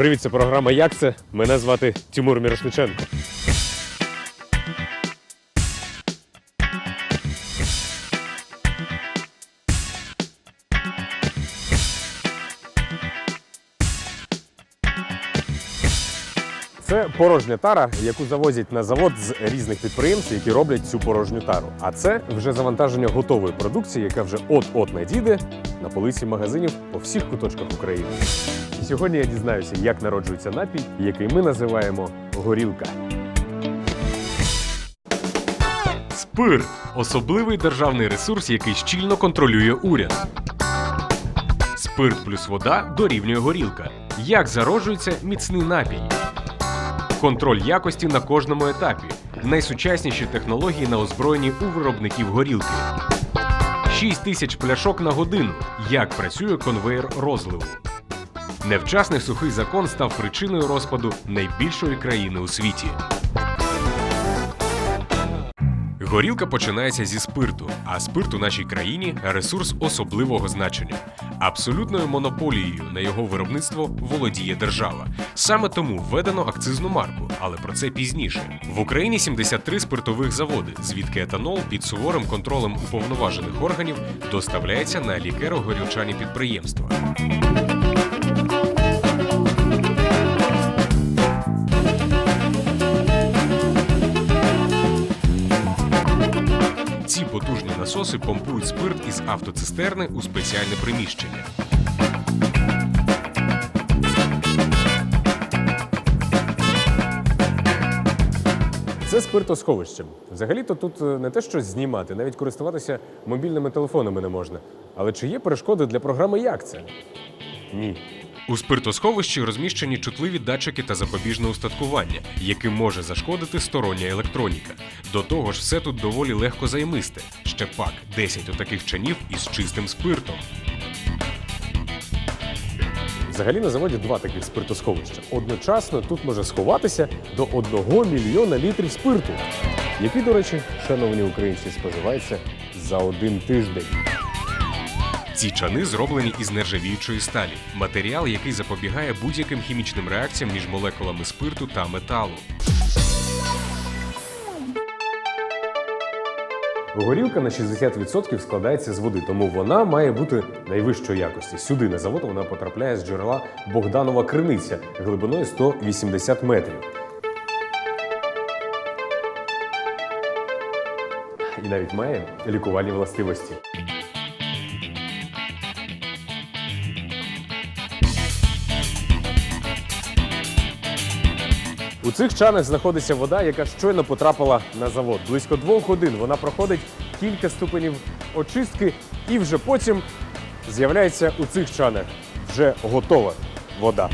Привіт, це програма Як це? Мене звати Тимур Мірошниченко. Це порожня тара, яку завозять на завод з різних підприємств, які роблять цю порожню тару. А це вже завантаження готової продукції, яка вже от-от надійде на полиці магазинів по всіх куточках України. Сьогодні я дізнаюся, як народжується напій, який ми називаємо горілка. Спирт особливий державний ресурс, який щільно контролює уряд. Спирт плюс вода дорівнює горілка. Як зароджується міцний напій? Контроль якості на кожному етапі. Найсучасніші технології на озброєнні у виробників горілки. 6 тисяч пляшок на годину. Як працює конвейер розливу. Невчасний сухий закон став причиною розпаду найбільшої країни у світі. Горілка починається зі спирту, а спирт у нашій країні ресурс особливого значення. Абсолютною монополією на його виробництво володіє держава. Саме тому введено акцизну марку, але про це пізніше. В Україні 73 спиртових заводи, звідки етанол під суворим контролем уповноважених органів доставляється на лікеро-горілчані підприємства. Насоси помпують спирт із автоцистерни у спеціальне приміщення. Це спиртосховище. Взагалі-то тут е, не те, що знімати, навіть користуватися мобільними телефонами не можна. Але чи є перешкоди для програми як це? Ні. У спиртосховищі розміщені чутливі датчики та запобіжне устаткування, яким може зашкодити стороння електроніка. До того ж, все тут доволі легко займисте. Ще пак 10 отаких чанів із чистим спиртом. Взагалі на заводі два таких спиртосховища. Одночасно тут може сховатися до 1 мільйона літрів спирту, який, до речі, шановні українці, споживається за один тиждень. Ці чани зроблені із нержавіючої сталі, матеріал, який запобігає будь-яким хімічним реакціям між молекулами спирту та металу. Горілка на 60% складається з води, тому вона має бути найвищої якості. Сюди на завод вона потрапляє з джерела Богданова криниця глибиною 180 метрів. І навіть має лікувальні властивості. У цих чанах знаходиться вода, яка щойно потрапила на завод. Близько двох годин вона проходить кілька ступенів очистки, і вже потім з'являється у цих чанах вже готова вода.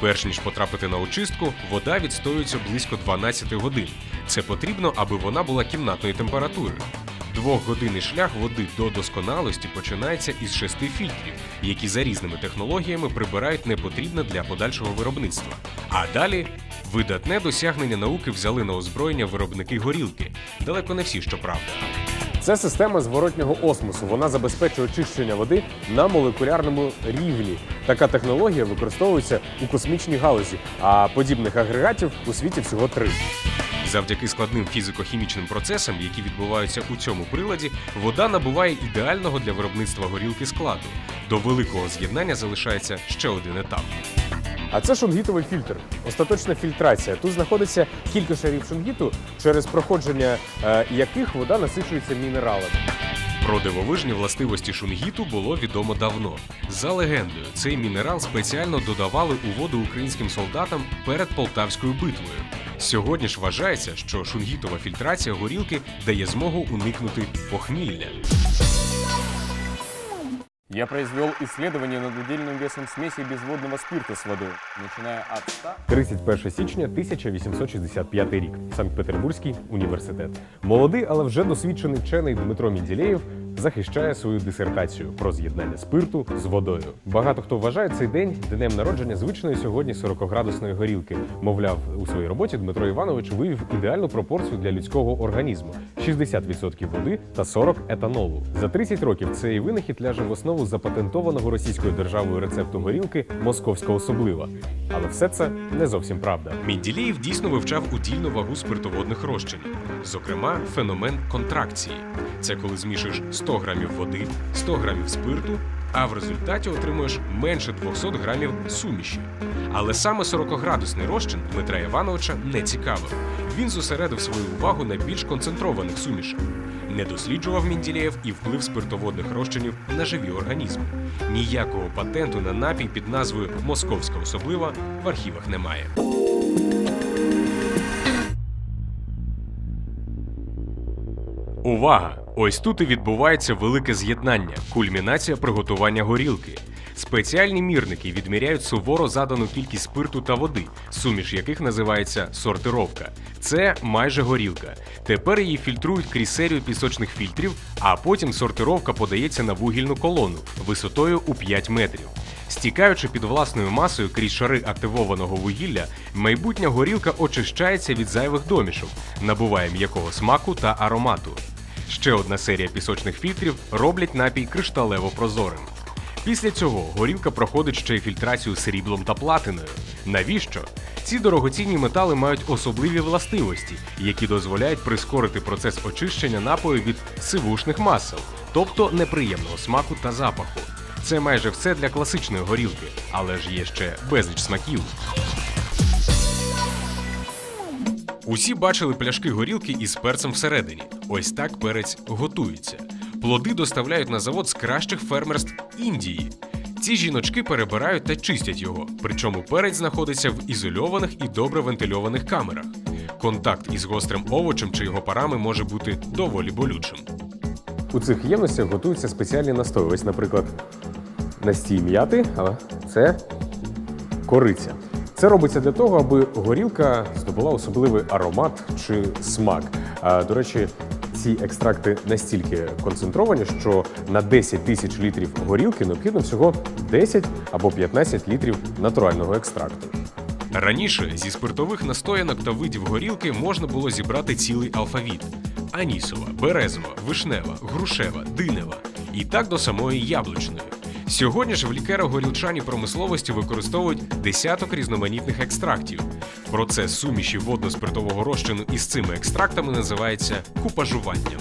Перш ніж потрапити на очистку, вода відстоюється близько 12 годин. Це потрібно, аби вона була кімнатної температури. Двохгодинний шлях води до досконалості починається із шести фільтрів, які за різними технологіями прибирають непотрібне для подальшого виробництва. А далі видатне досягнення науки взяли на озброєння виробники горілки. Далеко не всі, щоправда. Це система зворотнього осмосу. Вона забезпечує очищення води на молекулярному рівні. Така технологія використовується у космічній галузі, а подібних агрегатів у світі всього три. Завдяки складним фізико-хімічним процесам, які відбуваються у цьому приладі, вода набуває ідеального для виробництва горілки складу. До великого з'єднання залишається ще один етап. А це шунгітовий фільтр, остаточна фільтрація. Тут знаходиться кілька шарів шунгіту, через проходження е, яких вода насичується мінералами. Про дивовижні властивості шунгіту було відомо давно. За легендою, цей мінерал спеціально додавали у воду українським солдатам перед Полтавською битвою. Сьогодні ж вважається, що шунгітова фільтрація горілки дає змогу уникнути похмілля. Я произвел исследование над удельным весом смеси безводного спирта с водой, начиная от 100 31 січня 1865 рік. Санкт-Петербурзький університет. Молодий, але вже досвідчений вчений Дмитро Мінділеєв захищає свою дисертацію про з'єднання спирту з водою. Багато хто вважає цей день днем народження звичної сьогодні 40-градусної горілки. Мовляв, у своїй роботі Дмитро Іванович вивів ідеальну пропорцію для людського організму: 60% води та 40 етанолу. За 30 років цей винахід ляже в основу запатентованого російською державою рецепту горілки Московська особлива. Але все це не зовсім правда. Мінділеєв дійсно вивчав удільну вагу спиртоводних розчинів, зокрема, феномен контракції. Це коли змішуєш 100 грамів води, 100 грамів спирту, а в результаті отримуєш менше 200 грамів суміші. Але саме 40-градусний розчин Дмитра Івановича не цікавив. Він зосередив свою увагу на більш концентрованих сумішах. Не досліджував Мінділеєв і вплив спиртоводних розчинів на живі організми. Ніякого патенту на напій під назвою Московська особлива в архівах немає. Увага! Ось тут і відбувається велике з'єднання, кульмінація приготування горілки. Спеціальні мірники відміряють суворо задану кількість спирту та води, суміш яких називається сортировка. Це майже горілка. Тепер її фільтрують крізь серію пісочних фільтрів, а потім сортировка подається на вугільну колону висотою у 5 метрів. Стікаючи під власною масою крізь шари активованого вугілля, майбутня горілка очищається від зайвих домішок, набуває м'якого смаку та аромату. Ще одна серія пісочних фільтрів роблять напій кришталево прозорим. Після цього горілка проходить ще й фільтрацію сріблом та платиною. Навіщо? Ці дорогоцінні метали мають особливі властивості, які дозволяють прискорити процес очищення напою від сивушних масел, тобто неприємного смаку та запаху. Це майже все для класичної горілки, але ж є ще безліч смаків. Усі бачили пляшки горілки із перцем всередині. Ось так перець готується. Плоди доставляють на завод з кращих фермерств Індії. Ці жіночки перебирають та чистять його, причому перець знаходиться в ізольованих і добре вентильованих камерах. Контакт із гострим овочем чи його парами може бути доволі болючим. У цих ємностях готуються спеціальні настої. Ось, наприклад, настій м'яти, а це кориця. Це робиться для того, аби горілка здобула особливий аромат чи смак. До речі, ці екстракти настільки концентровані, що на 10 тисяч літрів горілки необхідно всього 10 або 15 літрів натурального екстракту. Раніше зі спиртових настоянок та видів горілки можна було зібрати цілий алфавіт: анісова, березова, вишнева, грушева, динева і так до самої яблучної. Сьогодні ж в лікеро-горілчаній промисловості використовують десяток різноманітних екстрактів. Процес суміші водно-спиртового розчину із цими екстрактами називається купажуванням.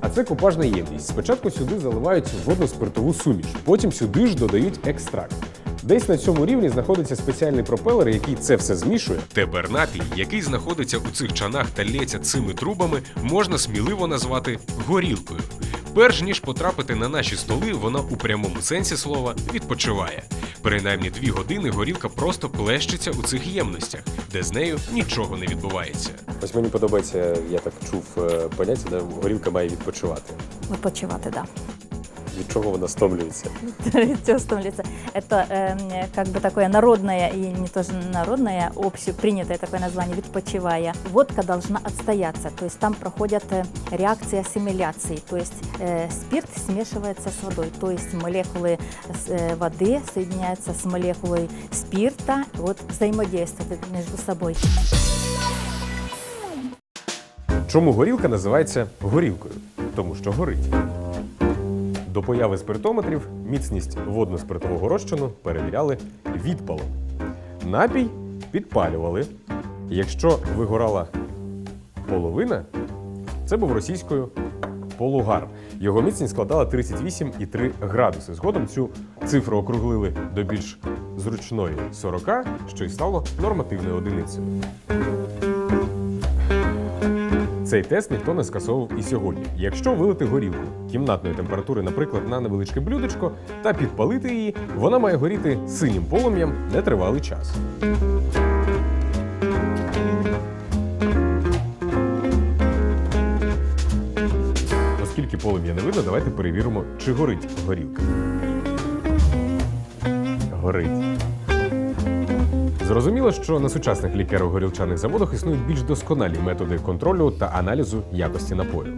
А це купажна ємність. Спочатку сюди заливають водно-спиртову суміш, потім сюди ж додають екстракт. Десь на цьому рівні знаходиться спеціальний пропелер, який це все змішує. Тепер напій, який знаходиться у цих чанах та лється цими трубами, можна сміливо назвати горілкою. Перш ніж потрапити на наші столи, вона у прямому сенсі слова відпочиває. Принаймні дві години горілка просто плещеться у цих ємностях, де з нею нічого не відбувається. Ось мені подобається, я так чув е, поняття, де горілка має відпочивати. Відпочивати, да. Від чого вона стомлюється? Всё стомлится. Это эм, как бы такое народное и не тоже народное, общепринятое такое название «відпочивая». Водка должна отстояться, то есть там проходят э, реакции ассимиляции, то есть э, спирт смешивается с водой, то есть молекулы с, э, воды соединяются с молекулой спирта, вот взаимодействуют между собой. Чому горілка називається горілкою? Тому що горить. До появи спиртометрів міцність водно-спиртового розчину перевіряли відпалом. Напій підпалювали. Якщо вигорала половина, це був російською полугар. Його міцність складала 38,3 градуси. Згодом цю цифру округлили до більш зручної 40, що й стало нормативною одиницею. Цей тест ніхто не скасовував і сьогодні. Якщо вилити горілку кімнатної температури, наприклад, на невеличке блюдечко та підпалити її, вона має горіти синім полум'ям нетривалий час. Оскільки полум'я не видно, давайте перевіримо, чи горить горілка. Горить. Зрозуміло, що на сучасних лікеро-горілчаних заводах існують більш досконалі методи контролю та аналізу якості напою.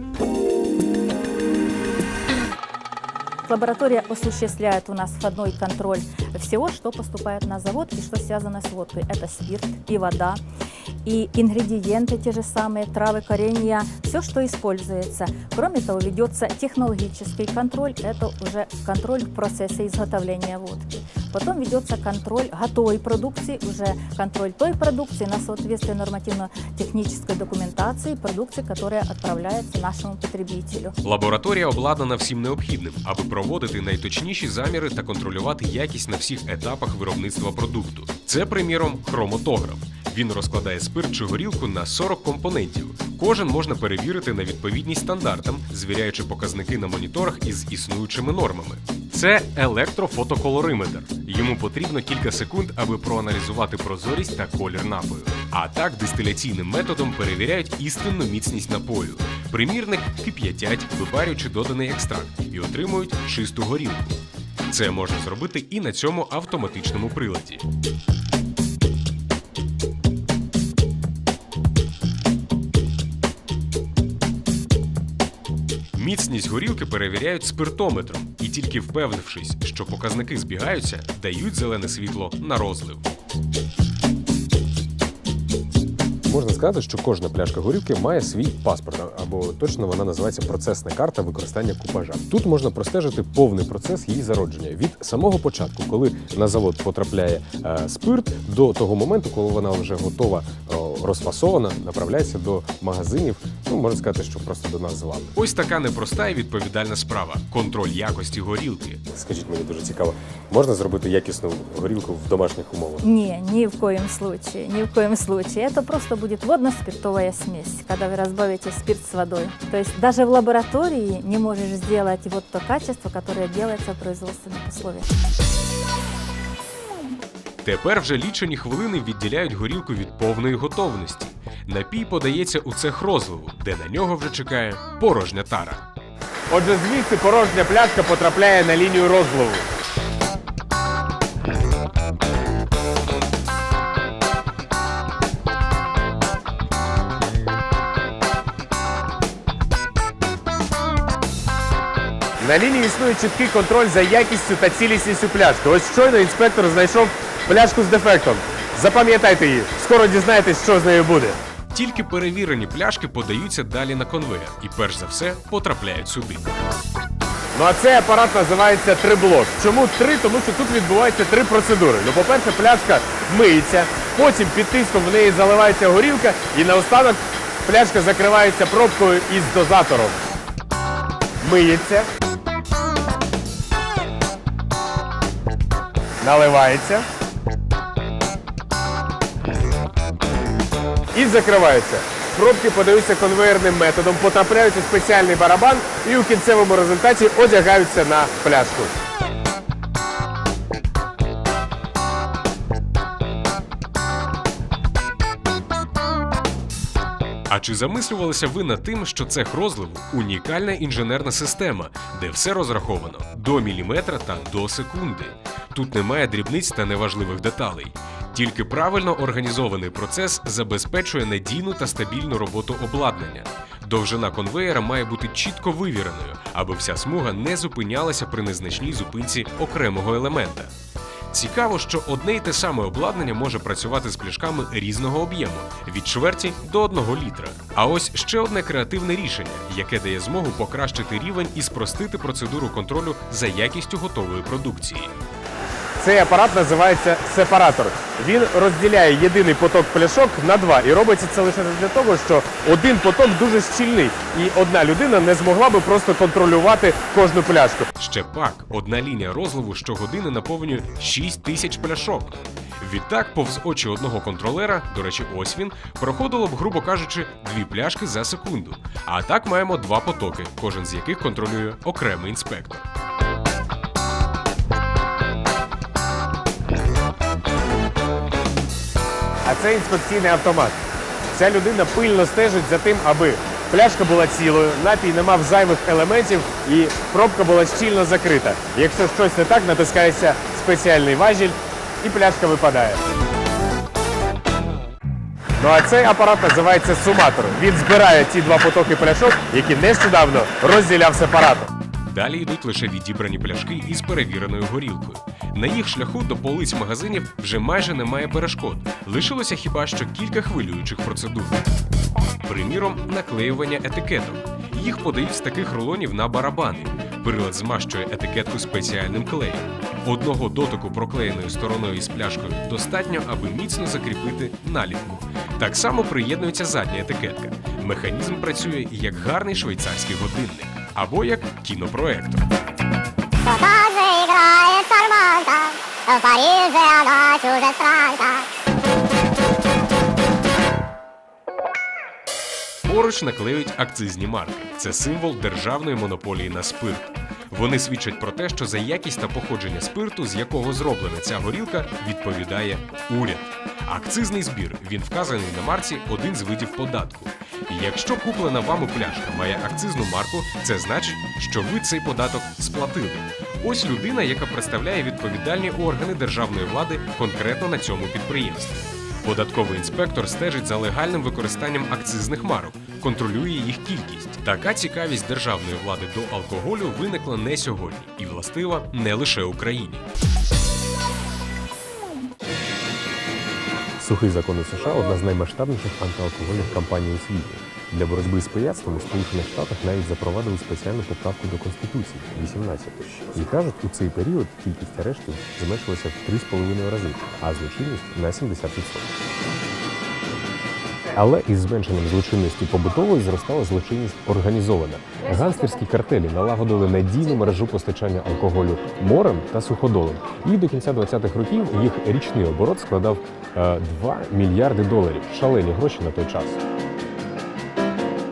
Лаборатория осуществляет у нас входной контроль всего, что поступает на завод и что связано с водкой. Это спирт и вода, и ингредиенты те же самые, травы, коренья, все, что используется. Кроме того, ведется технологический контроль, это уже контроль процесса изготовления водки. Потом ведется контроль готовой продукции, уже контроль той продукции на соответствие нормативно-технической документации, продукции, которая отправляется нашему потребителю. Лабораторія обладнана всім необхідним, аби проводити найточніші заміри та контролювати якість на всіх етапах виробництва продукту. Це, приміром, хроматограф. Він розкладає спирт чи горілку на 40 компонентів. Кожен можна перевірити на відповідність стандартам, звіряючи показники на моніторах із існуючими нормами. Це електрофотоколориметр. Йому потрібно кілька секунд, аби проаналізувати прозорість та колір напою. А так дистиляційним методом перевіряють істинну міцність напою. Примірник кип'ятять, випарюючи доданий екстракт, і отримують чисту горілку. Це можна зробити і на цьому автоматичному приладі. Міцність горілки перевіряють спиртометром і тільки впевнившись, що показники збігаються, дають зелене світло на розлив. Можна сказати, що кожна пляшка горілки має свій паспорт, або точно вона називається процесна карта використання купажа. Тут можна простежити повний процес її зародження від самого початку, коли на завод потрапляє е, спирт, до того моменту, коли вона вже готова, о, розфасована, направляється до магазинів. Ну можна сказати, що просто до нас з вами. Ось така непроста і відповідальна справа контроль якості горілки. Скажіть мені дуже цікаво, можна зробити якісну горілку в домашніх умовах? Не, ни в коем случае, ни в коем случае. Это просто будет водно-спиртовая смесь, когда вы разбавите спирт с водой. То есть даже в лаборатории не можешь сделать вот то качество, которое делается в производственных условиях. Тепер вже лічені хвилини відділяють горілку від повної готовності. Напій подається у цех розливу, де на нього вже чекає порожня тара. Отже, звідси порожня пляшка потрапляє на лінію розливу. На лінії існує чіткий контроль за якістю та цілісністю пляшки. Ось щойно інспектор знайшов пляшку з дефектом. Запам'ятайте її, скоро дізнаєтесь, що з нею буде. Тільки перевірені пляшки подаються далі на конвеєр і перш за все потрапляють сюди. Ну а цей апарат називається триблок. Чому три? Тому що тут відбуваються три процедури. Ну, по-перше, пляшка миється, потім під тиском в неї заливається горілка, і наостанок пляшка закривається пробкою із дозатором. Миється. Наливається. І закривається. Пробки подаються конвеєрним методом, потрапляють у спеціальний барабан і у кінцевому результаті одягаються на пляшку. А чи замислювалися ви над тим, що цех розливу унікальна інженерна система, де все розраховано до міліметра та до секунди? Тут немає дрібниць та неважливих деталей. Тільки правильно організований процес забезпечує надійну та стабільну роботу обладнання. Довжина конвеєра має бути чітко вивіреною, аби вся смуга не зупинялася при незначній зупинці окремого елемента. Цікаво, що одне й те саме обладнання може працювати з пляшками різного об'єму від чверті до одного літра. А ось ще одне креативне рішення, яке дає змогу покращити рівень і спростити процедуру контролю за якістю готової продукції. Цей апарат називається сепаратор. Він розділяє єдиний поток пляшок на два. І робиться це лише для того, що один поток дуже щільний, і одна людина не змогла би просто контролювати кожну пляшку. Ще пак, одна лінія розливу щогодини наповнює 6 тисяч пляшок. Відтак, повз очі одного контролера, до речі, ось він, проходило б, грубо кажучи, дві пляшки за секунду. А так маємо два потоки, кожен з яких контролює окремий інспектор. А це інспекційний автомат. Ця людина пильно стежить за тим, аби пляшка була цілою, напій не мав зайвих елементів і пробка була щільно закрита. Якщо щось не так, натискається спеціальний важіль і пляшка випадає. Ну а цей апарат називається суматор. Він збирає ті два потоки пляшок, які нещодавно розділяв сепаратор. Далі йдуть лише відібрані пляшки із перевіреною горілкою. На їх шляху до полиць магазинів вже майже немає перешкод. Лишилося хіба що кілька хвилюючих процедур. Приміром, наклеювання етикеток. Їх подають з таких рулонів на барабани. Прилад змащує етикетку спеціальним клеєм. Одного дотику проклеєною стороною із пляшкою достатньо, аби міцно закріпити наліпку. Так само приєднується задня етикетка. Механізм працює як гарний швейцарський годинник або як кінопроектор. Кто-то шарманка, в Париже она чужестранка. Поруч наклеюють акцизні марки. Це символ державної монополії на спирт. Вони свідчать про те, що за якість та походження спирту, з якого зроблена ця горілка, відповідає уряд. Акцизний збір він вказаний на марці один з видів податку. І якщо куплена вами пляшка має акцизну марку, це значить, що ви цей податок сплатили. Ось людина, яка представляє відповідальні органи державної влади конкретно на цьому підприємстві. Податковий інспектор стежить за легальним використанням акцизних марок, контролює їх кількість. Така цікавість державної влади до алкоголю виникла не сьогодні і властива не лише Україні. Сухий закон у США одна з наймасштабніших антиалкогольних кампаній у світі. Для боротьби з пияцтвом у Сполучених Штатах навіть запровадили спеціальну поправку до Конституції 18. І кажуть, у цей період кількість арештів зменшилася в 3,5 рази, а злочинність на 70%. Але із зменшенням злочинності побутової зростала злочинність організована. Гангстерські картелі налагодили надійну мережу постачання алкоголю морем та суходолом. І до кінця 20-х років їх річний оборот складав е, 2 мільярди доларів. Шалені гроші на той час.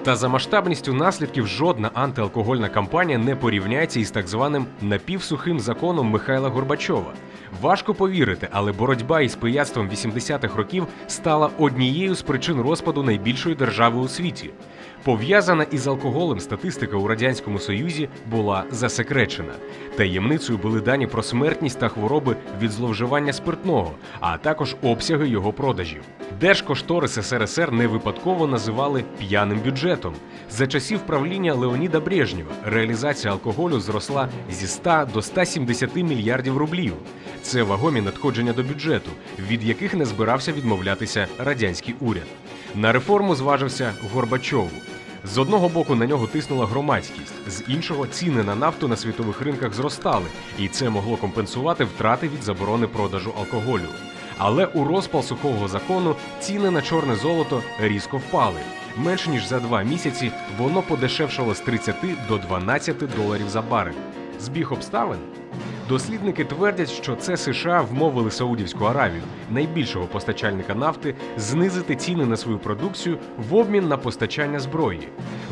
Та за масштабністю наслідків жодна антиалкогольна кампанія не порівняється із так званим напівсухим законом Михайла Горбачова. Важко повірити, але боротьба із пияцтвом 80-х років стала однією з причин розпаду найбільшої держави у світі. Пов'язана із алкоголем статистика у радянському союзі була засекречена. Таємницею були дані про смертність та хвороби від зловживання спиртного, а також обсяги його продажів. Держкошторис СРСР не випадково називали п'яним бюджетом. За часів правління Леоніда Брежнєва реалізація алкоголю зросла зі 100 до 170 мільярдів рублів. Це вагомі надходження до бюджету, від яких не збирався відмовлятися радянський уряд. На реформу зважився Горбачову. З одного боку на нього тиснула громадськість, з іншого ціни на нафту на світових ринках зростали, і це могло компенсувати втрати від заборони продажу алкоголю. Але у розпал сухого закону ціни на чорне золото різко впали. Менш ніж за два місяці воно подешевшало з 30 до 12 доларів за барель. Збіг обставин? Дослідники твердять, що це США вмовили Саудівську Аравію, найбільшого постачальника нафти, знизити ціни на свою продукцію в обмін на постачання зброї.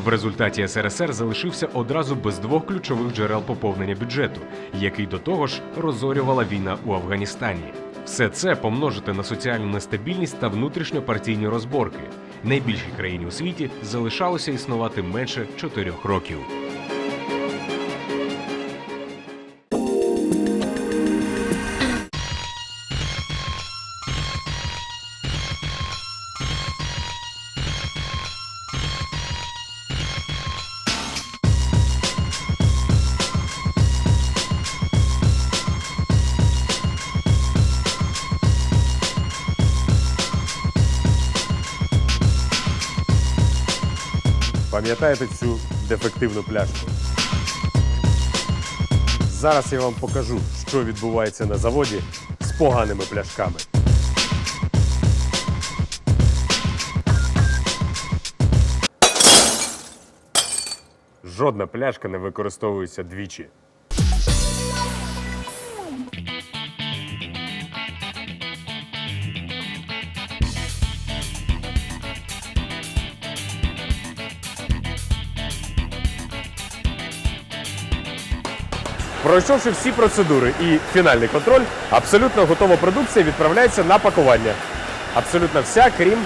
В результаті СРСР залишився одразу без двох ключових джерел поповнення бюджету, який до того ж розорювала війна у Афганістані. Все це помножити на соціальну нестабільність та внутрішньопартійні розборки. Найбільшій країні у світі залишалося існувати менше чотирьох років. Пам'ятаєте цю дефективну пляшку? Зараз я вам покажу, що відбувається на заводі з поганими пляшками. Жодна пляшка не використовується двічі. Пройшовши всі процедури і фінальний контроль, абсолютно готова продукція відправляється на пакування. Абсолютно вся, крім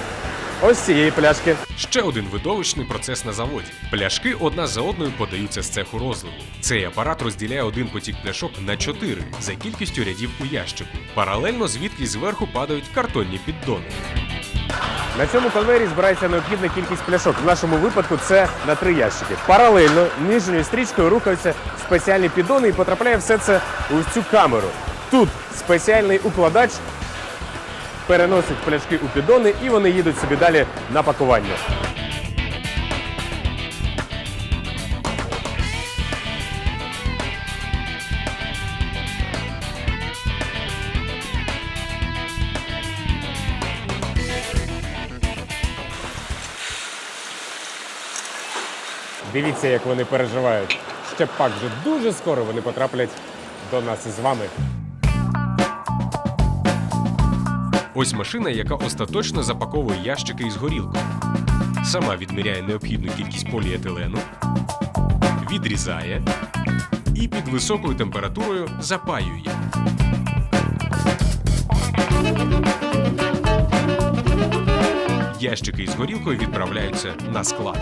ось цієї пляшки. Ще один видовищний процес на заводі. Пляшки одна за одною подаються з цеху розливу. Цей апарат розділяє один потік пляшок на чотири за кількістю рядів у ящику. Паралельно звідки зверху падають картонні піддони. На цьому конвейері збирається необхідна кількість пляшок. В нашому випадку це на три ящики. Паралельно нижньою стрічкою рухаються спеціальні піддони і потрапляє все це у цю камеру. Тут спеціальний укладач переносить пляшки у піддони і вони їдуть собі далі на пакування. Дивіться, як вони переживають. Ще пак вже дуже скоро вони потраплять до нас із вами. Ось машина, яка остаточно запаковує ящики із горілкою. Сама відміряє необхідну кількість поліетилену, відрізає і під високою температурою запаює. Ящики із горілкою відправляються на склад.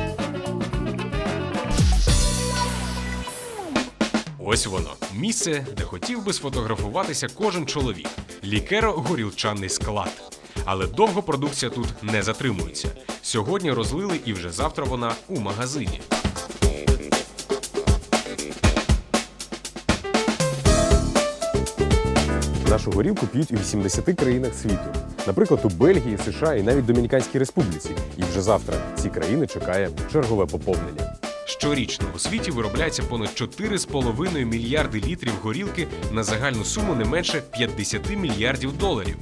Ось воно місце, де хотів би сфотографуватися кожен чоловік. Лікеро-горілчаний склад. Але довго продукція тут не затримується. Сьогодні розлили і вже завтра вона у магазині. Нашу горілку п'ють у 80 країнах світу. Наприклад, у Бельгії, США і навіть Домініканській Республіці. І вже завтра ці країни чекає чергове поповнення. Щорічно у світі виробляється понад 4,5 мільярди літрів горілки на загальну суму не менше 50 мільярдів доларів.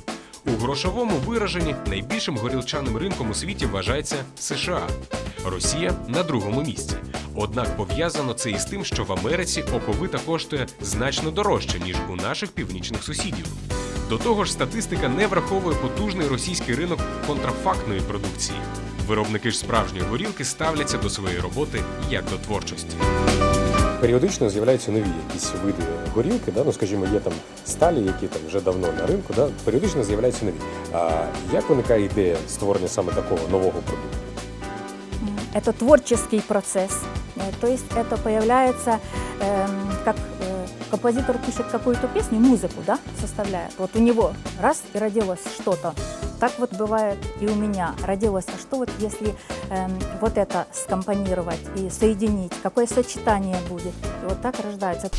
У грошовому вираженні найбільшим горілчаним ринком у світі вважається США. Росія на другому місці. Однак пов'язано це із тим, що в Америці оковита коштує значно дорожче, ніж у наших північних сусідів. До того ж, статистика не враховує потужний російський ринок контрафактної продукції. Виробники ж справжньої горілки ставляться до своєї роботи як до творчості. Періодично з'являються нові якісь види горілки, да? ну скажімо, є там сталі, які там вже давно на ринку, да? періодично з'являються нові. А як виникає ідея створення саме такого нового продукту? Это творческий процесс. Э, То есть это появляется, эм, как э, композитор пишет какую-то песню, музыку, да, составляет. Вот у него раз и родилось что-то. Так вот бывает и у меня родилось. А что вот если эм, вот это скомпонировать и соединить? Какое сочетание будет? И вот так рождается.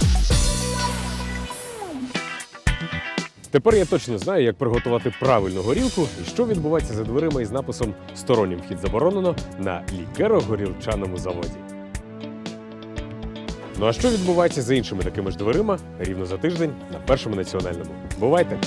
Тепер я точно знаю, як приготувати правильну горілку і що відбувається за дверима із написом Стороннім вхід заборонено на лікеро-горілчаному заводі. Ну а що відбувається за іншими такими ж дверима рівно за тиждень на першому національному? Бувайте!